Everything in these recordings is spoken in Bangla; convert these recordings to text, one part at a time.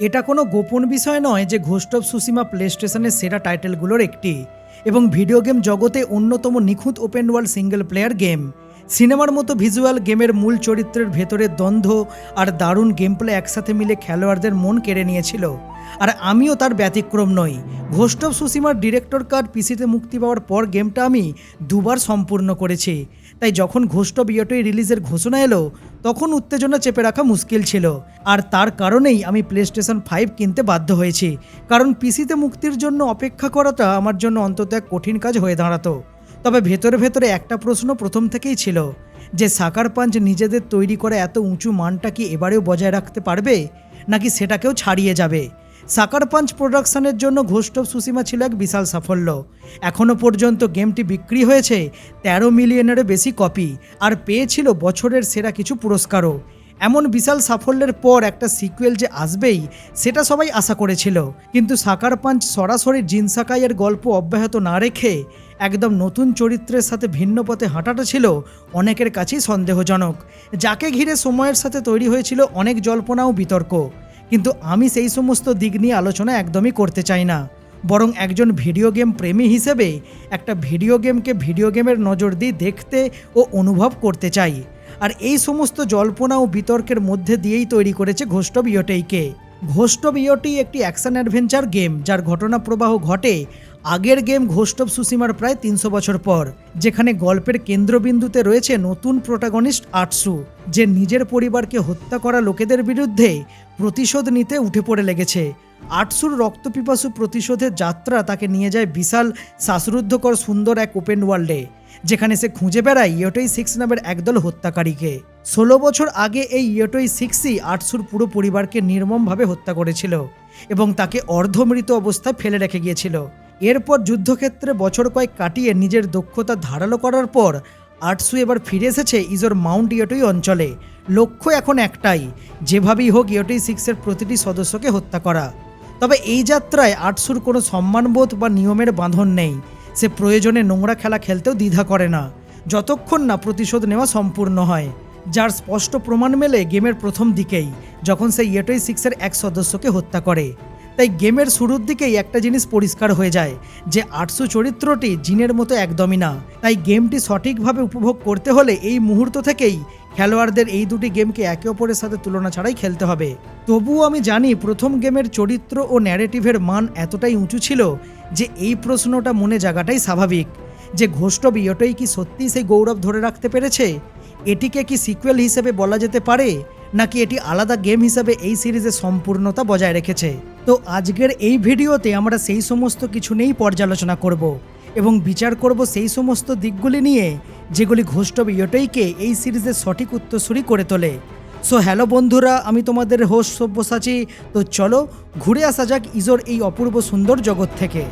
এটা কোনো গোপন বিষয় নয় যে ঘোস্ট অফ সুসীমা প্লে স্টেশনের সেরা টাইটেলগুলোর একটি। এবং ভিডিও গেম জগতে অন্যতম নিখুঁত open world single player game. সিনেমার মতো ভিজুয়াল গেমের মূল চরিত্রের ভেতরে দ্বন্দ্ব আর দারুণ গেম প্লে একসাথে মিলে খেলোয়াড়দের মন কেড়ে নিয়েছিল। আর আমিও তার ব্যতিক্রম নই। ঘোস্ট অফ সুসীমার ডিরেক্টর কার্ড পিসিতে মুক্তি পাওয়ার পর গেমটা আমি দুবার সম্পূর্ণ করেছি। তাই যখন ঘোস্ট অফ রিলিজের ঘোষণা এলো, তখন উত্তেজনা চেপে রাখা মুশকিল ছিল। আর তার কারণেই আমি প্লে স্টেশন ফাইভ কিনতে বাধ্য হয়েছি। কারণ পিসিতে মুক্তির জন্য অপেক্ষা করাটা আমার জন্য অন্তত এক কঠিন কাজ হয়ে দাঁড়াতো। তবে ভেতরে ভেতরে একটা প্রশ্ন প্রথম থেকেই ছিল, যে সাকার পাঞ্চ নিজেদের তৈরি করা এত উঁচু মানটা কি এবারেও বজায় রাখতে পারবে? নাকি সেটাকেও ছাড়িয়ে যাবে? সাকার পাঞ্চ প্রোডাকশনের জন্য অফ সুসীমা ছিল এক বিশাল সাফল্য। এখনও পর্যন্ত গেমটি বিক্রি হয়েছে তেরো মিলিয়নেরও বেশি কপি আর পেয়েছিল বছরের সেরা কিছু পুরস্কারও। এমন বিশাল সাফল্যের পর একটা সিকুয়েল যে আসবেই, সেটা সবাই আশা করেছিল। কিন্তু সাকার পাঞ্চ সরাসরি জিনসাকাইয়ের গল্প অব্যাহত না রেখে একদম নতুন চরিত্রের সাথে ভিন্ন পথে হাঁটাটা ছিল অনেকের কাছেই সন্দেহজনক। যাকে ঘিরে সময়ের সাথে তৈরি হয়েছিল অনেক জল্পনা ও বিতর্ক। কিন্তু আমি সেই সমস্ত দিক নিয়ে আলোচনা একদমই করতে চাই না। বরং একজন ভিডিও গেম প্রেমী হিসেবে একটা ভিডিও গেমকে ভিডিও গেমের নজর দিয়ে দেখতে ও অনুভব করতে চাই। আর এই সমস্ত জল্পনা ও বিতর্কের মধ্যে দিয়েই তৈরি করেছে ঘোষ্টব ইয়োটেইকে ঘোষ্টব ইয়োটি একটি অ্যাকশন অ্যাডভেঞ্চার গেম, যার ঘটনা প্রবাহ ঘটে আগের গেম ঘোষ্টব সুসীমার প্রায় তিনশো বছর পর, যেখানে গল্পের কেন্দ্রবিন্দুতে রয়েছে নতুন প্রোটাগনিস্ট আটসু যে নিজের পরিবারকে হত্যা করা লোকেদের বিরুদ্ধে প্রতিশোধ নিতে উঠে পড়ে লেগেছে। আটসুর রক্তপিপাসু প্রতিশোধের যাত্রা তাকে নিয়ে যায় বিশাল, শ্বাসরুদ্ধকর, সুন্দর এক ওপেন ওয়ার্ল্ডে, যেখানে সে খুঁজে বেড়ায় ইয়োটোই সিক্স নামের একদল হত্যাকারীকে। ষোলো বছর আগে এই ইয়োটোই সিক্সই আটসুর পুরো পরিবারকে নির্মমভাবে হত্যা করেছিল এবং তাকে অর্ধমৃত অবস্থায় ফেলে রেখে গিয়েছিল। এরপর যুদ্ধক্ষেত্রে বছর কয়েক কাটিয়ে নিজের দক্ষতা ধারালো করার পর আটসু এবার ফিরে এসেছে ইজোর মাউন্ট ইয়োটোই অঞ্চলে। লক্ষ্য এখন একটাই, যেভাবেই হোক ইয়োটোই সিক্সের প্রতিটি সদস্যকে হত্যা করা। তবে এই যাত্রায় আটসুর কোনো সম্মানবোধ বা নিয়মের বাঁধন নেই। সে প্রয়োজনে নোংরা খেলা খেলতেও দ্বিধা করে না। যতক্ষণ না প্রতিশোধ নেওয়া সম্পূর্ণ হয়, যার স্পষ্ট প্রমাণ মেলে গেমের প্রথম দিকেই, যখন সে ইয়েটোই সিক্সের এক সদস্যকে হত্যা করে। তাই গেমের শুরুর দিকেই একটা জিনিস পরিষ্কার হয়ে যায়, যে আটশো চরিত্রটি জিনের মতো একদমই না। তাই গেমটি সঠিকভাবে উপভোগ করতে হলে এই মুহূর্ত থেকেই খেলোয়াড়দের এই দুটি গেমকে একে অপরের সাথে তুলনা ছাড়াই খেলতে হবে। তবুও আমি জানি প্রথম গেমের চরিত্র ও ন্যারেটিভের মান এতটাই উঁচু ছিল যে এই প্রশ্নটা মনে জাগাটাই স্বাভাবিক, যে ঘোষ্টব ইয়টোই কি সত্যিই সেই গৌরব ধরে রাখতে পেরেছে? এটিকে কি সিকুয়েল হিসেবে বলা যেতে পারে? নাকি এটি আলাদা গেম হিসাবে এই সিরিজে সম্পূর্ণতা বজায় রেখেছে? তো আজকের এই ভিডিওতে আমরা সেই সমস্ত কিছু নিয়েই পর্যালোচনা করব এবং বিচার করব সেই সমস্ত দিকগুলি নিয়ে, যেগুলি ঘোষ্টব ইয়টোইকে এই সিরিজের সঠিক উত্তরসূরি করে তোলে। সো হ্যালো বন্ধুরা, আমি তোমাদের হোস্ট সব্যসাচী। তো চলো ঘুরে আসা যাক ইজোর এই অপূর্ব সুন্দর জগৎ থেকে।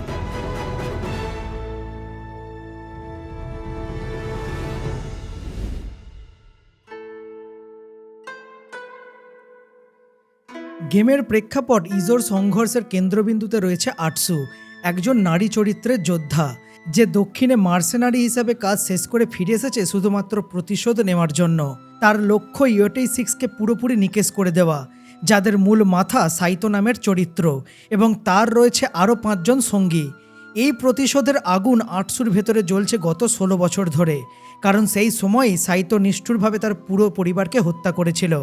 গেমের প্রেক্ষাপট ইজোর সংঘর্ষের কেন্দ্রবিন্দুতে রয়েছে আটসু, একজন নারী চরিত্রের যোদ্ধা, যে দক্ষিণে মার্সেনারি হিসাবে কাজ শেষ করে ফিরে এসেছে শুধুমাত্র প্রতিশোধ নেওয়ার জন্য। তার লক্ষ্য ইয়োটেই সিক্সকে পুরোপুরি নিকেশ করে দেওয়া, যাদের মূল মাথা সাইতো নামের চরিত্র, এবং তার রয়েছে আরও পাঁচজন সঙ্গী। এই প্রতিশোধের আগুন আটসুর ভেতরে জ্বলছে গত ষোলো বছর ধরে, কারণ সেই সময়ই সাইতো নিষ্ঠুরভাবে তার পুরো পরিবারকে হত্যা করেছিল।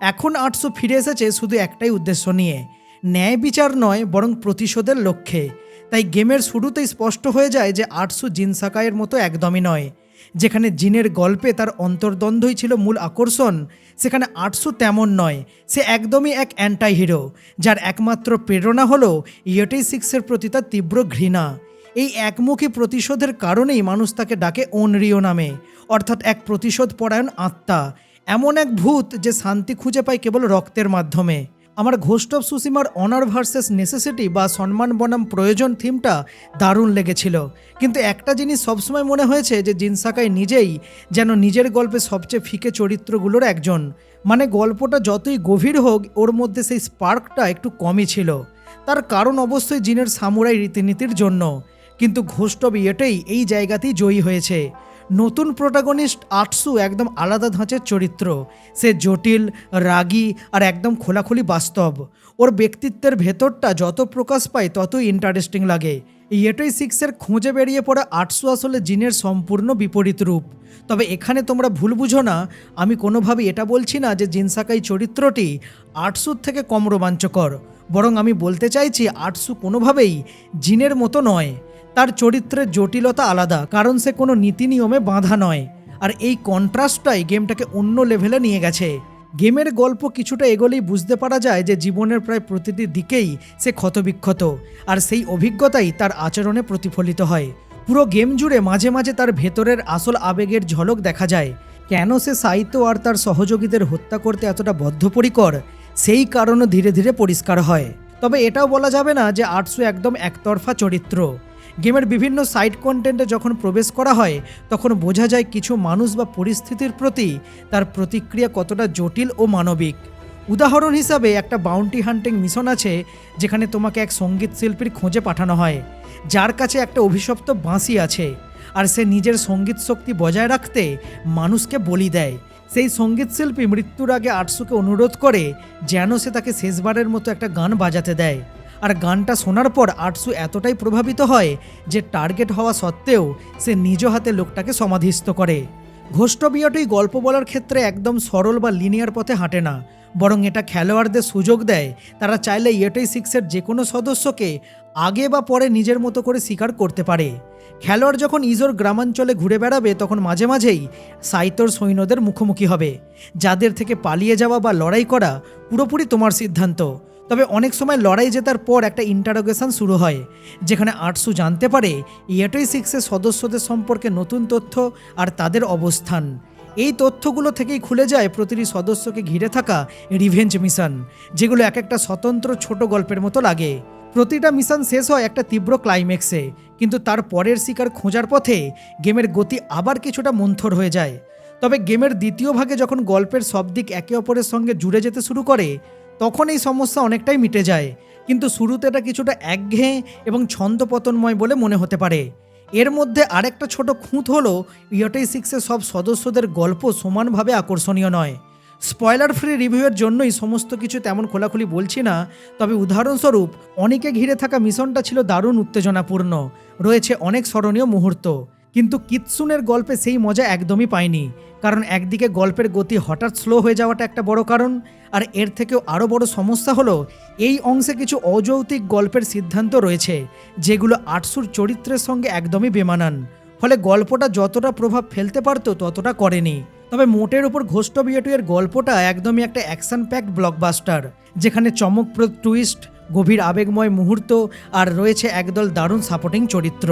এখন আটশো ফিরে এসেছে শুধু একটাই উদ্দেশ্য নিয়ে। ন্যায় বিচার নয়, বরং প্রতিশোধের লক্ষ্যে। তাই গেমের শুরুতেই স্পষ্ট হয়ে যায় যে আটশো জিনসাকায়ের মতো একদমই নয়। যেখানে জিনের গল্পে তার অন্তর্দ্বন্দ্বই ছিল মূল আকর্ষণ, সেখানে আটশো তেমন নয়। সে একদমই এক অ্যান্টাই হিরো যার একমাত্র প্রেরণা হলো ইয়োটেই সিক্সের প্রতি তার তীব্র ঘৃণা। এই একমুখী প্রতিশোধের কারণেই মানুষ তাকে ডাকে ওনরিও নামে, অর্থাৎ এক প্রতিশোধ পরায়ণ আত্মা। এমন এক ভূত যে শান্তি খুঁজে পায় কেবল রক্তের মাধ্যমে। আমার ঘোষ্ট অফ সুসীমার অনার ভার্সেস নেসেসিটি বা সম্মান বনাম প্রয়োজন থিমটা দারুণ লেগেছিল। কিন্তু একটা জিনিস সবসময় মনে হয়েছে যে জিনসাকাই নিজেই যেন নিজের গল্পে সবচেয়ে ফিকে চরিত্রগুলোর একজন। মানে গল্পটা যতই গভীর হোক, ওর মধ্যে সেই স্পার্কটা একটু কমই ছিল। তার কারণ অবশ্যই জিনের সামুরাই রীতিনীতির জন্য। কিন্তু ঘোষ্টব ইয়েটেই এই জায়গাতেই জয়ী হয়েছে। নতুন প্রোটাগনিস্ট আটসু একদম আলাদা ধাঁচের চরিত্র। সে জটিল, রাগী আর একদম খোলাখুলি বাস্তব। ওর ব্যক্তিত্বের ভেতরটা যত প্রকাশ পায় ততই ইন্টারেস্টিং লাগে। ইয়েটোই সিক্সের খোঁজে বেরিয়ে পড়া আটসু আসলে জিনের সম্পূর্ণ বিপরীত রূপ। তবে এখানে তোমরা ভুল বুঝো না, আমি কোনোভাবেই এটা বলছি না যে জিনসাকাই চরিত্রটি আটসুর থেকে কম রোমাঞ্চকর। বরং আমি বলতে চাইছি আটসু কোনোভাবেই জিনের মতো নয়। তার চরিত্রের জটিলতা আলাদা, কারণ সে কোনো নীতি নিয়মে বাঁধা নয়। আর এই কন্ট্রাস্টটাই গেমটাকে অন্য লেভেলে নিয়ে গেছে। গেমের গল্প কিছুটা এগোলেই বুঝতে পারা যায় যে জীবনের প্রায় প্রতিটি দিকেই সে ক্ষতবিক্ষত, আর সেই অভিজ্ঞতাই তার আচরণে প্রতিফলিত হয়। পুরো গেম জুড়ে মাঝে মাঝে তার ভেতরের আসল আবেগের ঝলক দেখা যায়। কেন সে সাহিত্য আর তার সহযোগীদের হত্যা করতে এতটা বদ্ধপরিকর, সেই কারণও ধীরে ধীরে পরিষ্কার হয়। তবে এটাও বলা যাবে না যে আটশো একদম একতরফা চরিত্র। গেমের বিভিন্ন সাইড কন্টেন্টে যখন প্রবেশ করা হয়, তখন বোঝা যায় কিছু মানুষ বা পরিস্থিতির প্রতি তার প্রতিক্রিয়া কতটা জটিল ও মানবিক। উদাহরণ হিসাবে একটা বাউন্টি হান্টিং মিশন আছে, যেখানে তোমাকে এক সংগীত শিল্পীর খোঁজে পাঠানো হয়, যার কাছে একটা অভিশপ্ত বাঁশি আছে, আর সে নিজের সংগীত শক্তি বজায় রাখতে মানুষকে বলি দেয়। সেই সংগীত শিল্পী মৃত্যুর আগে আটশুকে অনুরোধ করে যেন সে তাকে শেষবারের মতো একটা গান বাজাতে দেয়। আর গানটা শোনার পর আটসু এতটাই প্রভাবিত হয় যে টার্গেট হওয়া সত্ত্বেও সে নিজ হাতে লোকটাকে সমাধিস্থ করে। ঘোষ্টবিয়টি গল্প বলার ক্ষেত্রে একদম সরল বা লিনিয়ার পথে হাঁটে না, বরং এটা খেলোয়াড়দের সুযোগ দেয়। তারা চাইলে ইয়েটাই সিক্সের যে কোনো সদস্যকে আগে বা পরে নিজের মতো করে স্বীকার করতে পারে। খেলোয়াড় যখন ইজোর গ্রামাঞ্চলে ঘুরে বেড়াবে, তখন মাঝে মাঝেই সাইতর সৈন্যদের মুখোমুখি হবে। যাদের থেকে পালিয়ে যাওয়া বা লড়াই করা পুরোপুরি তোমার সিদ্ধান্ত। তবে অনেক সময় লড়াই জেতার পর একটা ইন্টারোগেশন শুরু হয়, যেখানে আটসু জানতে পারে ইয়েটোই সিক্সের সদস্যদের সম্পর্কে নতুন তথ্য আর তাদের অবস্থান। এই তথ্যগুলো থেকেই খুলে যায় প্রতিটি সদস্যকে ঘিরে থাকা রিভেঞ্জ মিশন যেগুলো এক একটা স্বতন্ত্র ছোট গল্পের মতো লাগে। প্রতিটা মিশন শেষ হয় একটা তীব্র ক্লাইম্যাক্সে কিন্তু তার পরের শিকার খোঁজার পথে গেমের গতি আবার কিছুটা মন্থর হয়ে যায়। তবে গেমের দ্বিতীয় ভাগে যখন গল্পের সব দিক একে অপরের সঙ্গে জুড়ে যেতে শুরু করে তখন এই সমস্যা অনেকটাই মিটে যায়। কিন্তু শুরুতে এটা কিছুটা একঘেয়ে এবং ছন্দপতনময় বলে মনে হতে পারে। এর মধ্যে আরেকটা ছোট খুঁত হলো, ইয়টাই সিক্সের সব সদস্যদের গল্প সমানভাবে আকর্ষণীয় নয়। স্পয়লার ফ্রি রিভিউয়ের জন্যই সমস্ত কিছু তেমন খোলাখুলি বলছি না, তবে উদাহরণস্বরূপ, অনেকে ঘিরে থাকা মিশনটা ছিল দারুণ উত্তেজনাপূর্ণ। রয়েছে অনেক স্মরণীয় মুহূর্ত। কিন্তু কিৎসুনের গল্পে সেই মজা একদমই পায়নি কারণ একদিকে গল্পের গতি হঠাৎ স্লো হয়ে যাওয়াটা একটা বড় কারণ, আর এর থেকেও আরও বড় সমস্যা হলো, এই অংশে কিছু অযৌক্তিক গল্পের সিদ্ধান্ত রয়েছে, যেগুলো আটসুর চরিত্রের সঙ্গে একদমই বেমানান। ফলে গল্পটা যতটা প্রভাব ফেলতে পারতো, ততটা করেনি। তবে মোটের উপর ঘোষ্ট বিয়েটুয়ের গল্পটা একদমই একটা অ্যাকশন প্যাকড ব্লকবাস্টার যেখানে চমকপ্রদ টুইস্ট গভীর আবেগময় মুহূর্ত, আর রয়েছে একদল দারুণ সাপোর্টিং চরিত্র।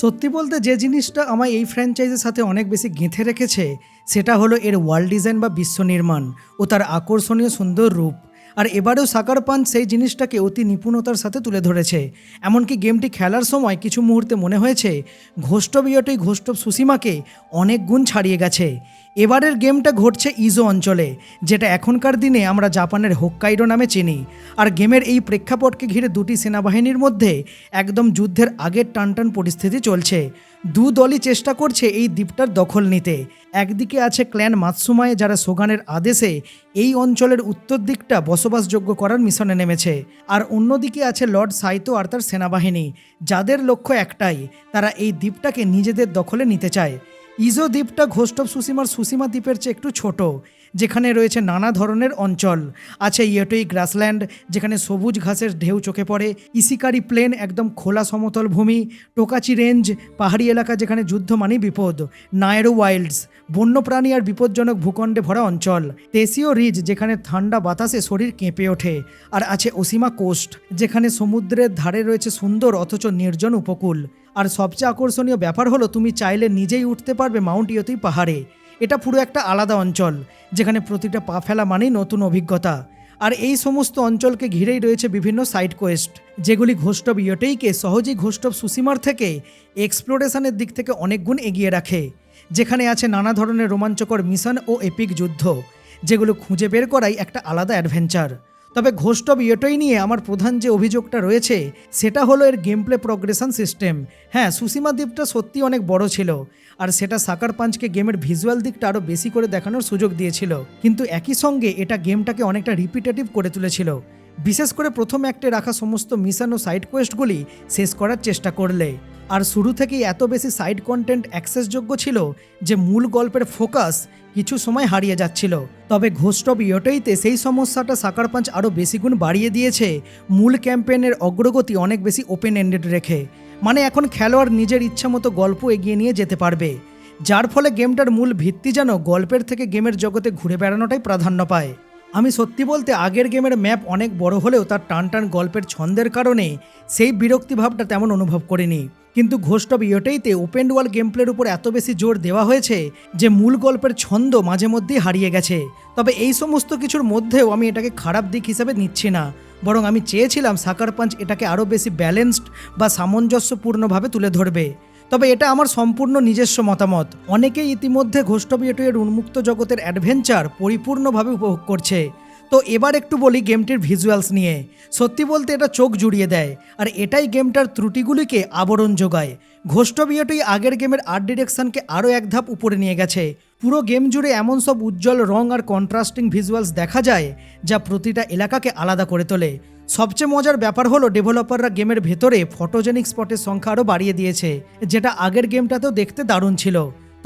সত্যি বলতে যে জিনিসটা আমায় এই ফ্র্যাঞ্চাইজের সাথে অনেক বেশি গেঁথে রেখেছে, সেটা হলো এর ওয়ার্ল্ড ডিজাইন বা বিশ্ব নির্মাণ ও তার আকর্ষণীয় সুন্দর রূপ। আর এবারেও সাকার পাঞ্চ সেই জিনিসটাকে অতি নিপুণতার সাথে তুলে ধরেছে। এমনকি গেমটি খেলার সময় কিছু মুহূর্তে মনে হয়েছে ঘোষ্টবিয়টি ঘোষ্টব সুসীমাকে অনেক গুণ ছাড়িয়ে গেছে। এবারের গেমটা ঘটছে ইজো অঞ্চলে, যেটা এখনকার দিনে আমরা জাপানের হোক্কাইডো নামে চিনি। আর গেমের এই প্রেক্ষাপটকে ঘিরে দুটি সেনাবাহিনীর মধ্যে একদম যুদ্ধের আগের টানটান পরিস্থিতি চলছে। দু দলই চেষ্টা করছে এই দ্বীপটার দখল নিতে। একদিকে আছে ক্ল্যান মাতসুমায় যারা সোগানের আদেশে এই অঞ্চলের উত্তর দিকটা বসবাসযোগ্য করার মিশনে নেমেছে। আর অন্যদিকে আছে লর্ড সাইতো আর তার সেনাবাহিনী, যাদের লক্ষ্য একটাই, তারা এই দ্বীপটাকে নিজেদের দখলে নিতে চায়। ইজো দ্বীপটা ঘোষ্টব সুসীমার সুসীমা দ্বীপের চেয়ে একটু ছোট। যেখানে রয়েছে নানা ধরনের অঞ্চল। আছে ইয়েটোই গ্রাসল্যান্ড, যেখানে সবুজ ঘাসের ঢেউ চোখে পড়ে। ইসিকারি প্লেন একদম খোলা সমতল ভূমি। টোকাচি রেঞ্জ, পাহাড়ি এলাকা যেখানে যুদ্ধ মানেই বিপদ। নায়রো ওয়াইল্ডস, বন্যপ্রাণী আর বিপজ্জনক ভূখণ্ডে ভরা অঞ্চল। তেসিও রিজ, যেখানে ঠান্ডা বাতাসে শরীর কেঁপে ওঠে। আর আছে ওসিমা কোস্ট, যেখানে সমুদ্রের ধারে রয়েছে সুন্দর অথচ নির্জন উপকূল। আর সবচেয়ে আকর্ষণীয় ব্যাপার হলো, তুমি চাইলে নিজেই উঠতে পারবে মাউন্ট ইয়তুই পাহাড়ে। এটা পুরো একটা আলাদা অঞ্চল, যেখানে প্রতিটা পা ফেলা মানেই নতুন অভিজ্ঞতা। আর এই সমস্ত অঞ্চলকে ঘিরেই রয়েছে বিভিন্ন সাইড কোয়েস্ট যেগুলি ঘোষ্টব ইয়টেইকে সহজেই ঘোষ্টব সুসীমার থেকে এক্সপ্লোরেশনের দিক থেকে অনেক গুণ এগিয়ে রাখে, যেখানে আছে নানা ধরনের রোমাঞ্চকর মিশন ও এপিক যুদ্ধ, যেগুলো খুঁজে বের করাই একটা আলাদা অ্যাডভেঞ্চার তবে ঘোষ্টব ইয়েটোই নিয়ে আমার প্রধান যে অভিযোগটা রয়েছে, সেটা হলো এর গেম প্লে প্রগ্রেশন সিস্টেম হ্যাঁ সুসীমা দ্বীপটা সত্যি অনেক বড় ছিল, আর সেটা সাকার পাঞ্চকে গেমের ভিজুয়াল দিকটা আরও বেশি করে দেখানোর সুযোগ দিয়েছিল। কিন্তু একই সঙ্গে এটা গেমটাকে অনেকটা রিপিটেটিভ করে তুলেছিল। বিশেষ করে প্রথম অ্যাক্টে রাখা সমস্ত মিশন ও সাইড কোয়েস্টগুলি শেষ করার চেষ্টা করলে। আর শুরু থেকেই এত বেশি সাইড কন্টেন্ট অ্যাক্সেসযোগ্য ছিল যে মূল গল্পের ফোকাস কিছু সময় হারিয়ে যাচ্ছিল। তবে ঘোস্টব ইয়টেইতে সেই সমস্যাটা সাকার পাঞ্চ আরও বেশি গুণ বাড়িয়ে দিয়েছে। মূল ক্যাম্পেনের অগ্রগতি অনেক বেশি ওপেন এন্ডেড রেখে। মানে এখন খেলোয়াড় নিজের ইচ্ছা মতো গল্প এগিয়ে নিয়ে যেতে পারবে। যার ফলে গেমটার মূল ভিত্তি যেন গল্পের থেকে গেমের জগতে ঘুরে বেড়ানোটাই প্রাধান্য পায়। আমি সত্যি বলতে আগের গেমের ম্যাপ অনেক বড় হলেও তার টান টান গল্পের ছন্দের কারণে সেই বিরক্তি ভাবটা তেমন অনুভব করিনি। কিন্তু ঘোষ্টব ইয়োটেইতে ওপেন ওয়াল গেম প্লের উপর এত বেশি জোর দেওয়া হয়েছে যে মূল গল্পের ছন্দ মাঝে মধ্যেই হারিয়ে গেছে। তবে এই সমস্ত কিছুর মধ্যেও আমি এটাকে খারাপ দিক হিসাবে নিচ্ছি না। বরং আমি চেয়েছিলাম সাকার পাঞ্চ এটাকে আরও বেশি ব্যালেন্সড বা সামঞ্জস্যপূর্ণভাবে তুলে ধরবে। তবে এটা আমার সম্পূর্ণ নিজস্ব মতামত। অনেকেই ইতিমধ্যে ঘোষ্টবিয়টুয়ের উন্মুক্ত জগতের অ্যাডভেঞ্চার পরিপূর্ণভাবে উপভোগ করছে। তো এবার একটু বলি গেমটির ভিজুয়ালস নিয়ে। সত্যি বলতে এটা চোখ জুড়িয়ে দেয়, আর এটাই গেমটার ত্রুটিগুলিকে আবরণ যোগায়। ঘোষ্টবিয়টুই আগের গেমের আর্ট ডিরেকশনকে আরও এক ধাপ উপরে নিয়ে গেছে। পুরো গেম জুড়ে এমন সব উজ্জ্বল রং আর কন্ট্রাস্টিং ভিজুয়ালস দেখা যায়, যা প্রতিটা এলাকাকে আলাদা করে তোলে। সবচেয়ে মজার ব্যাপার হলো ডেভেলপাররা গেমের ভেতরে ফটোজেনিক স্পটের সংখ্যা আরও বাড়িয়ে দিয়েছে, যেটা আগের গেমটাতেও দেখতে দারুণ ছিল।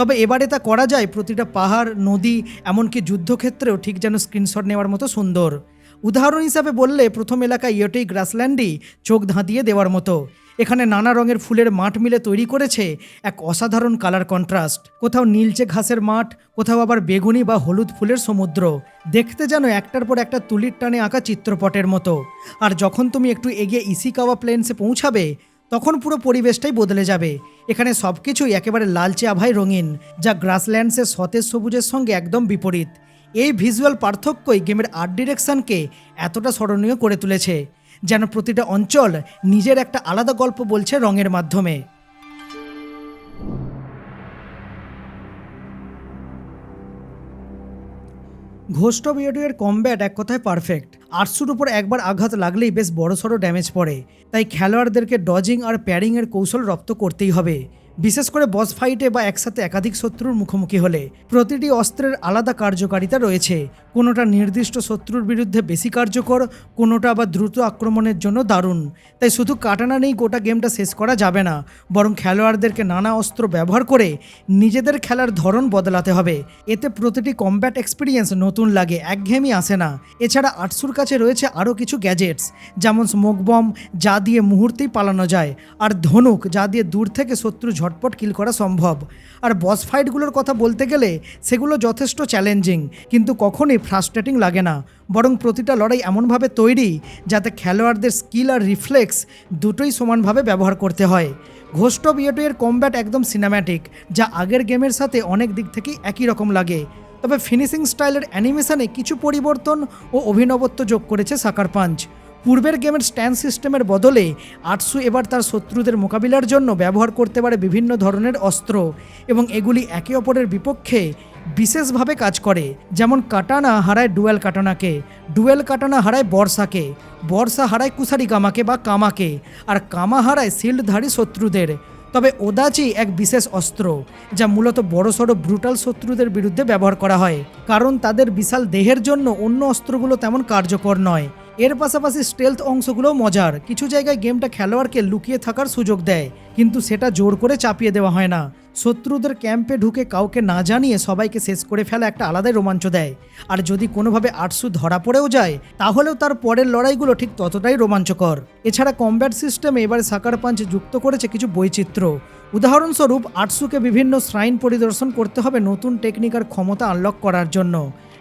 তবে এবারে তা করা যায়। প্রতিটা পাহাড়, নদী, এমনকি যুদ্ধক্ষেত্রেও ঠিক যেন স্ক্রিনশট নেওয়ার মতো সুন্দর। উদাহরণ হিসাবে বললে, প্রথম এলাকা ইয়টেই গ্রাসল্যান্ডই চোখ ধাঁধিয়ে দেওয়ার মতো। এখানে নানা রঙের ফুলের মাঠ মিলে তৈরি করেছে এক অসাধারণ কালার কন্ট্রাস্ট। কোথাও নীলচে ঘাসের মাঠ, কোথাও আবার বেগুনি বা হলুদ ফুলের সমুদ্র। দেখতে যেন একটার পর একটা তুলির টানে আঁকা চিত্রপটের মতো। আর যখন তুমি একটু এগিয়ে ইসিকাওয়া প্লেন্সে পৌঁছাবে তখন পুরো পরিবেশটাই বদলে যাবে। এখানে সব কিছুই একেবারে লালচে আভায় রঙিন, যা গ্রাসল্যান্ডসের সতেজ সবুজের সঙ্গে একদম বিপরীত। এই ভিজুয়াল পার্থক্যই গেমের আর্ট ডিরেকশনকে এতটা স্মরণীয় করে তুলেছে, যেন প্রতিটা অঞ্চল নিজের একটা আলাদা গল্প বলছে রঙের মাধ্যমে। অফ এর কমব্যাট এক কথায় পারফেক্ট আর্টসুর উপর একবার আঘাত লাগলেই বেশ বড়সড় ড্যামেজ পড়ে। তাই খেলোয়াড়দেরকে ডজিং আর প্যারিংয়ের কৌশল রপ্ত করতেই হবে। বিশেষ করে বস ফাইটে বা একসাথে একাধিক শত্রুর মুখোমুখি হলে প্রতিটি অস্ত্রের আলাদা কার্যকারিতা রয়েছে। কোনোটা নির্দিষ্ট শত্রুর বিরুদ্ধে বেশি কার্যকর, কোনোটা আবার দ্রুত আক্রমণের জন্য দারুণ। তাই শুধু কাটানা নেই, গোটা গেমটা শেষ করা যাবে না। বরং খেলোয়াড়দেরকে নানা অস্ত্র ব্যবহার করে নিজেদের খেলার ধরন বদলাতে হবে। এতে প্রতিটি কমব্যাট এক্সপিরিয়েন্স নতুন লাগে, একঘেয়েমি আসে না। এছাড়া আটসুর কাছে রয়েছে আরও কিছু গ্যাজেটস যেমন স্মোক বম যা দিয়ে মুহূর্তেই পালানো যায়, আর ধনুক, যা দিয়ে দূর থেকে শত্রু ঝটপট কিল করা সম্ভব। আর বস ফাইটগুলোর কথা বলতে গেলে সেগুলো যথেষ্ট চ্যালেঞ্জিং কিন্তু কখনই ফ্রাস্ট্রেটিং লাগে না। বরং প্রতিটা লড়াই এমনভাবে তৈরি যাতে খেলোয়াড়দের স্কিল আর রিফ্লেক্স দুটোই সমানভাবে ব্যবহার করতে হয়। ঘোস্ট অফ ইয়েটোয়ের কমব্যাট একদম সিনেম্যাটিক যা আগের গেমের সাথে অনেক দিক থেকেই একই রকম লাগে। তবে ফিনিশিং স্টাইলের অ্যানিমেশনে কিছু পরিবর্তন ও অভিনবত্ব যোগ করেছে সাকার পাঞ্চ পূর্বের গেমের স্ট্যান্ড সিস্টেমের বদলে আটসু এবার তার শত্রুদের মোকাবিলার জন্য ব্যবহার করতে পারে বিভিন্ন ধরনের অস্ত্র এবং এগুলি একে অপরের বিপক্ষে বিশেষভাবে কাজ করে। যেমন কাটানা হারায় ডুয়েল কাটানাকে, ডুয়েল কাটানা হারায় বর্ষাকে, বর্ষা হারায় কুসারি কামাকে বা কামাকে, আর কামা হারায় শিল্ডধারী শত্রুদের। তবে ওদাচি এক বিশেষ অস্ত্র, যা মূলত বড়সড় ব্রুটাল শত্রুদের বিরুদ্ধে ব্যবহার করা হয়, কারণ তাদের বিশাল দেহের জন্য অন্য অস্ত্রগুলো তেমন কার্যকর নয়। এর পাশাপাশি স্টেলথ অংশগুলোও মজার। কিছু জায়গায় গেমটা খেলোয়াড়কে লুকিয়ে থাকার সুযোগ দেয়, কিন্তু সেটা জোর করে চাপিয়ে দেওয়া হয় না। শত্রুদের ক্যাম্পে ঢুকে কাউকে না জানিয়ে সবাইকে শেষ করে ফেলা একটা আলাদাই রোমাঞ্চ দেয়। আর যদি কোনোভাবে আটসু ধরা পড়েও যায়, তাহলেও তার পরের লড়াইগুলো ঠিক ততটাই রোমাঞ্চকর। এছাড়া কমব্যাট সিস্টেমে এবারে সাকার পাঞ্চ যুক্ত করেছে কিছু বৈচিত্র্য। উদাহরণস্বরূপ আটসুকে বিভিন্ন শ্রাইন পরিদর্শন করতে হবে নতুন টেকনিক আর ক্ষমতা আনলক করার জন্য।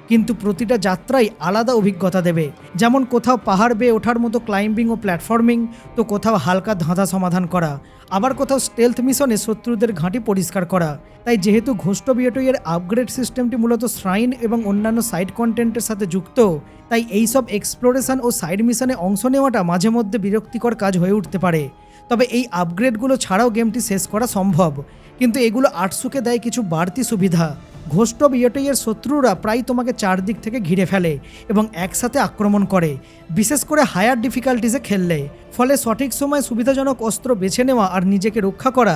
কিন্তু প্রতিটা যাত্রাই আলাদা অভিজ্ঞতা দেবে। যেমন কোথাও পাহাড় বেয়ে ওঠার মতো ক্লাইম্বিং ও প্ল্যাটফর্মিং তো কোথাও হালকা ধাঁধা সমাধান করা। আবার কোথাও স্টেলথ মিশনে শত্রুদের ঘাঁটি পরিষ্কার করা। তাই যেহেতু ঘোষ্ট বিয়েটইয়ের আপগ্রেড সিস্টেমটি মূলত শ্রাইন এবং অন্যান্য সাইড কন্টেন্টের সাথে যুক্ত, তাই এইসব এক্সপ্লোরেশন ও সাইড মিশনে অংশ নেওয়াটা মাঝে মধ্যে বিরক্তিকর কাজ হয়ে উঠতে পারে। তবে এই আপগ্রেডগুলো ছাড়াও গেমটি শেষ করা সম্ভব। কিন্তু এগুলো আটসুকে দেয় কিছু বাড়তি সুবিধা। ঘোষ্টব ইয়টেইয়ের শত্রুরা প্রায় তোমাকে চারদিক থেকে ঘিরে ফেলে এবং একসাথে আক্রমণ করে, বিশেষ করে হায়ার ডিফিকাল্টিসে খেললে। ফলে সঠিক সময় সুবিধাজনক অস্ত্র বেছে নেওয়া আর নিজেকে রক্ষা করা,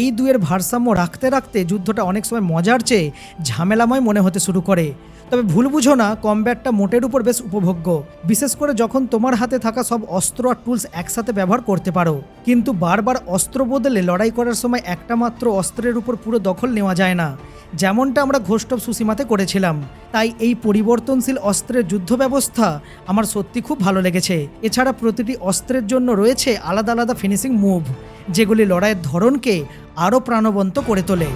এই দুয়ের ভারসাম্য রাখতে রাখতে যুদ্ধটা অনেক সময় মজার চেয়ে ঝামেলাময় মনে হতে শুরু করে। তবে ভুল বুঝো না কমব্যাটটা মোটের উপর বেশ উপভোগ্য। বিশেষ করে যখন তোমার হাতে থাকা সব অস্ত্র আর টুলস একসাথে ব্যবহার করতে পারো। কিন্তু বারবার অস্ত্র বদলে লড়াই করার সময় একটা মাত্র অস্ত্রের উপর পুরো দখল নেওয়া যায় না। যেমনটা আমরা ঘোষ্টব সুসীমাতে করেছিলাম। তাই এই পরিবর্তনশীল অস্ত্রের যুদ্ধ ব্যবস্থা আমার সত্যি খুব ভালো লেগেছে। এছাড়া প্রতিটি অস্ত্রের জন্য রয়েছে আলাদা আলাদা ফিনিশিং মুভ যেগুলি লড়াইয়ের ধরনকে আরও প্রাণবন্ত করে তোলে।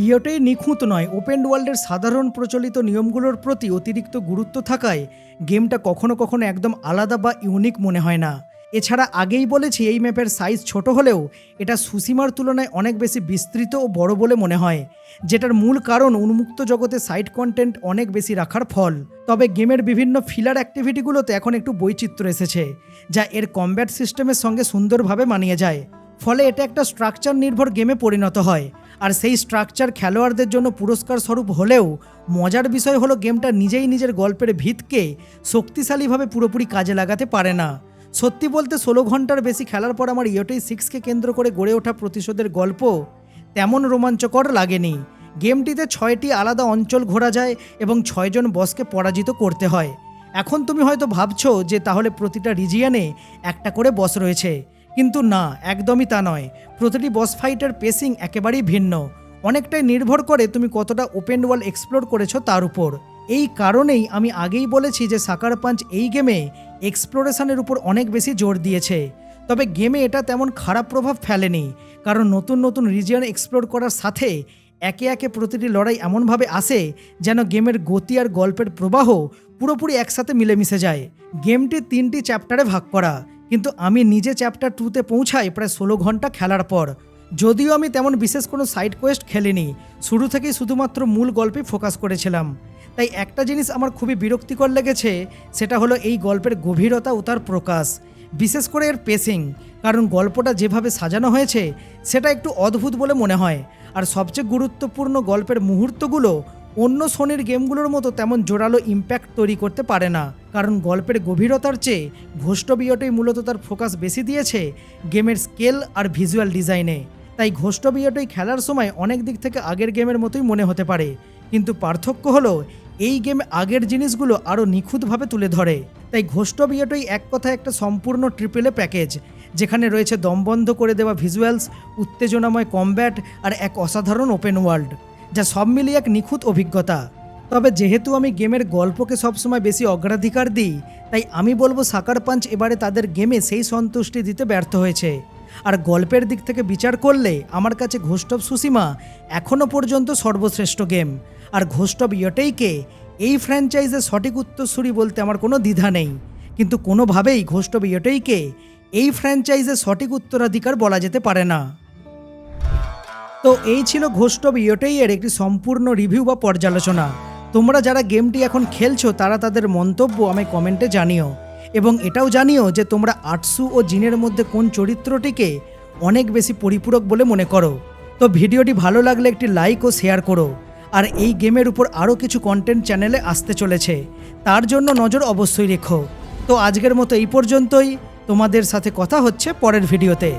ইয়োটেই নিখুঁত নয়, ওপেন ওয়ার্ল্ডের সাধারণ প্রচলিত নিয়মগুলোর প্রতি অতিরিক্ত গুরুত্ব থাকায় গেমটা কখনো কখনো একদম আলাদা বা ইউনিক মনে হয় না। এছাড়া আগেই বলেছি, এই ম্যাপের সাইজ ছোট হলেও এটা সুসীমার তুলনায় অনেক বেশি বিস্তৃত ও বড় বলে মনে হয়, যেটার মূল কারণ উন্মুক্ত জগতে সাইড কন্টেন্ট অনেক বেশি রাখার ফল। তবে গেমের বিভিন্ন ফিলার অ্যাক্টিভিটিগুলোতে এখন একটু বৈচিত্র্য এসেছে, যা এর কমব্যাট সিস্টেমের সঙ্গে সুন্দরভাবে মানিয়ে যায়। ফলে এটা একটা স্ট্রাকচার নির্ভর গেমে পরিণত হয়। আর সেই স্ট্রাকচার খেলোয়াড়দের জন্য পুরস্কার স্বরূপ হলেও মজার বিষয় হলো গেমটা নিজেই নিজের গল্পের ভিতকে শক্তিশালীভাবে পুরোপুরি কাজে লাগাতে পারে না। সত্যি বলতে ষোলো ঘণ্টার বেশি খেলার পর আমার ইয়োটেই সিক্সকে কেন্দ্র করে গড়ে ওঠা প্রতিশোধের গল্প তেমন রোমাঞ্চকর লাগেনি। গেমটিতে ছয়টি আলাদা অঞ্চল ঘোরা যায় এবং ছয়জন বসকে পরাজিত করতে হয়। এখন তুমি হয়তো ভাবছ যে তাহলে প্রতিটা রিজিয়নে একটা করে বস রয়েছে। কিন্তু না, একদমই তা নয়। প্রতিটি বস ফাইটের পেসিং একেবারেই ভিন্ন। অনেকটাই নির্ভর করে তুমি কতটা ওপেন ওয়াল এক্সপ্লোর করেছ তার উপর। এই কারণেই আমি আগেই বলেছি যে সাকার পাঞ্চ এই গেমে এক্সপ্লোরেশনের উপর অনেক বেশি জোর দিয়েছে। তবে গেমে এটা তেমন খারাপ প্রভাব ফেলেনি। কারণ নতুন নতুন রিজিয়ন এক্সপ্লোর করার সাথে একে একে প্রতিটি লড়াই এমনভাবে আসে যেন গেমের গতি আর গল্পের প্রবাহ পুরোপুরি একসাথে মিলেমিশে যায়। গেমটি তিনটি চ্যাপ্টারে ভাগ করা। কিন্তু আমি নিজে চ্যাপ্টার টুতে পৌঁছাই প্রায় ষোলো ঘণ্টা খেলার পর। যদিও আমি তেমন বিশেষ কোনো সাইড কোয়েস্ট খেলিনি, শুরু থেকেই শুধুমাত্র মূল গল্পে ফোকাস করেছিলাম। তাই একটা জিনিস আমার খুবই বিরক্তিকর লেগেছে, সেটা হলো এই গল্পের গভীরতা ও তার প্রকাশ, বিশেষ করে এর পেসিং কারণ গল্পটা যেভাবে সাজানো হয়েছে, সেটা একটু অদ্ভুত বলে মনে হয়। আর সবচেয়ে গুরুত্বপূর্ণ গল্পের মুহূর্তগুলো অন্য সোনির গেমগুলোর মতো তেমন জোরালো ইম্প্যাক্ট তৈরি করতে পারে না। কারণ গল্পের গভীরতার চেয়ে ঘোষ্টবিয়টেই মূলত তার ফোকাস বেশি দিয়েছে গেমের স্কেল আর ভিজুয়াল ডিজাইনে তাই ঘোষ্টবিয়টই খেলার সময় অনেক দিক থেকে আগের গেমের মতোই মনে হতে পারে। কিন্তু পার্থক্য হলো, এই গেম আগের জিনিসগুলো আরও নিখুঁতভাবে তুলে ধরে। তাই ঘোষ্টবিয়টই এক কথায় একটা সম্পূর্ণ ট্রিপেলে প্যাকেজ যেখানে রয়েছে দমবন্ধ করে দেওয়া ভিজুয়ালস উত্তেজনাময় কমব্যাট আর এক অসাধারণ ওপেন ওয়ার্ল্ড যা সব মিলিয়ে এক নিখুঁত অভিজ্ঞতা। তবে যেহেতু আমি গেমের গল্পকে সবসময় বেশি অগ্রাধিকার দিই, তাই আমি বলব সাকার পাঞ্চ এবারে তাদের গেমে সেই সন্তুষ্টি দিতে ব্যর্থ হয়েছে। আর গল্পের দিক থেকে বিচার করলে আমার কাছে ঘোষ্টব সুসীমা এখনও পর্যন্ত সর্বশ্রেষ্ঠ গেম। আর ঘোষ্টব ইয়টেইকে এই ফ্র্যাঞ্চাইজের সঠিক উত্তরসূরি বলতে আমার কোনো দ্বিধা নেই। কিন্তু কোনোভাবেই ঘোষ্টব ইয়টেইকে এই ফ্র্যাঞ্চাইজের সঠিক উত্তরাধিকার বলা যেতে পারে না। তো এই ছিল ঘোষ্টব ইয়োটেই একটি সম্পূর্ণ রিভিউ বা পর্যালোচনা। তোমরা যারা গেমটি এখন খেলছো, তারা তাদের মন্তব্য আমি কমেন্টে জানিও। এবং এটাও জানিও যে তোমরা আটসু ও জিনের মধ্যে কোন চরিত্রটিকে অনেক বেশি পরিপূরক বলে মনে করো। তো ভিডিওটি ভালো লাগলে একটি লাইক ও শেয়ার করো। আর এই গেমের উপর আরও কিছু কন্টেন্ট চ্যানেলে আসতে চলেছে। তার জন্য নজর অবশ্যই রেখো। তো আজকের মতো এই পর্যন্তই। তোমাদের সাথে কথা হচ্ছে পরের ভিডিওতে।